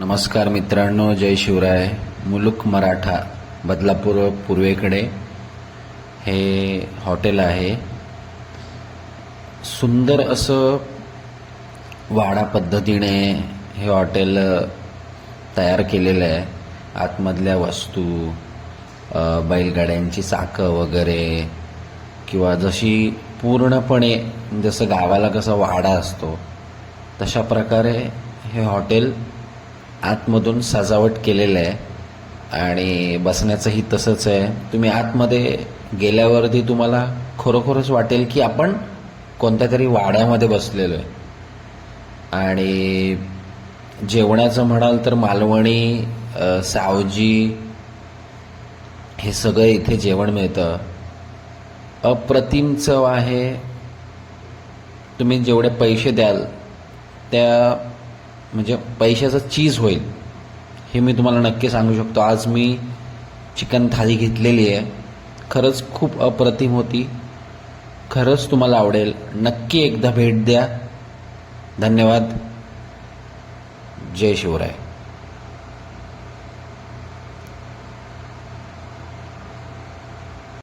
नमस्कार मित्रांनो जय शिवराय. मुलुक मराठा बदलापूर पूर्वेकडे. हे हॉटेल आहे. सुंदर असं वाडा पद्धतीने हे हॉटेल तयार केलेलं आहे. आतमधल्या वस्तू बैलगाड्यांची चाकं वगैरे किंवा जशी पूर्णपणे जसं गावाला कसा वाडा असतो तशा प्रकारे हे हॉटेल आतमधून सजावट केलेलं आहे आणि बसण्याचंही तसंच आहे. तुम्ही आतमध्ये गेल्यावरती तुम्हाला खरोखरच वाटेल की आपण कोणत्या तरी वाड्यामध्ये बसलेलो आहे. आणि जेवणाचं म्हणाल तर मालवणी सावजी हे सगळं इथे जेवण मिळतं. अप्रतिम चव आहे. तुम्ही जेवढे पैसे द्याल त्या म्हणजे पैशाचं चीज होईल. हे मी तुम्हाला नक्की सांगू शकतो. आज मी चिकन थाली घेतलेली आहे. खरंच खूप अप्रतिम होती. खरंच तुम्हाला आवडेल. नक्की एकदा भेट द्या. धन्यवाद. जय शिवराय.